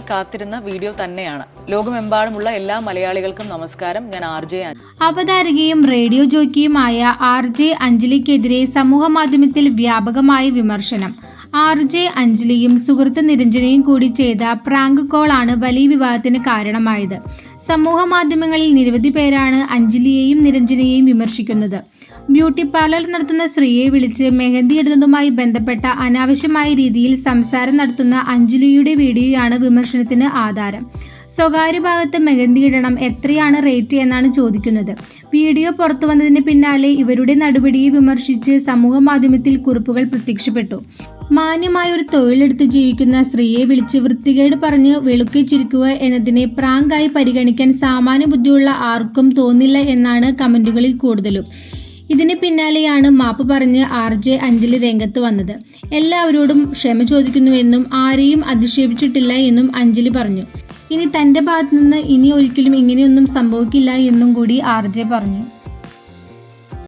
കാത്തിരുന്ന വീഡിയോ തന്നെയാണ്. ലോകമെമ്പാടുമുള്ള എല്ലാ മലയാളികൾക്കും നമസ്കാരം. ഞാൻ ആർ ജെ അവതാരകയും റേഡിയോ ജോക്കിയുമായ ആർ ജെ അഞ്ജലിക്കെതിരെ സമൂഹ മാധ്യമത്തിൽ വ്യാപകമായ വിമർശനം. ആർ ജെ അഞ്ജലിയും സുഹൃത്ത് നിരഞ്ജനയും കൂടി ചെയ്ത പ്രാങ്ക് കോളാണ് വലിയ വിവാദത്തിന് കാരണമായത്. സമൂഹ മാധ്യമങ്ങളിൽ നിരവധി പേരാണ് അഞ്ജലിയെയും നിരഞ്ജനയെയും വിമർശിക്കുന്നത്. ബ്യൂട്ടി പാർലർ നടത്തുന്ന സ്ത്രീയെ വിളിച്ച് മെഹന്തി ഇടുന്നതുമായി ബന്ധപ്പെട്ട അനാവശ്യമായ രീതിയിൽ സംസാരം നടത്തുന്ന അഞ്ജലിയുടെ വീഡിയോയാണ് വിമർശനത്തിന് ആധാരം. സ്വകാര്യ ഭാഗത്ത് മെഹന്തി ഇടണം എത്രയാണ് റേറ്റ് എന്നാണ് ചോദിക്കുന്നത്. വീഡിയോ പുറത്തു വന്നതിന് പിന്നാലെ ഇവരുടെ നടപടിയെ വിമർശിച്ച് സമൂഹ മാധ്യമത്തിൽ കുറിപ്പുകൾ പ്രത്യക്ഷപ്പെട്ടു. മാന്യമായ ഒരു തൊഴിലെടുത്ത് ജീവിക്കുന്ന സ്ത്രീയെ വിളിച്ച് വൃത്തികേട് പറഞ്ഞ് വെളുക്കിച്ചിരിക്കുക എന്നതിനെ പ്രാങ്കായി പരിഗണിക്കാൻ സാമാന്യ ബുദ്ധിയുള്ള ആർക്കും തോന്നില്ല എന്നാണ് കമന്റുകളിൽ കൂടുതലും. ഇതിന് പിന്നാലെയാണ് മാപ്പ് പറഞ്ഞ് ആർ ജെ അഞ്ജലി രംഗത്ത് വന്നത്. എല്ലാവരോടും ക്ഷമ ചോദിക്കുന്നുവെന്നും ആരെയും അധിക്ഷേപിച്ചിട്ടില്ല എന്നും അഞ്ജലി പറഞ്ഞു. ഇനി തന്റെ ഭാഗത്തു നിന്ന് ഇനി ഒരിക്കലും ഇങ്ങനെയൊന്നും സംഭവിക്കില്ല എന്നും കൂടി ആർ ജെ പറഞ്ഞു.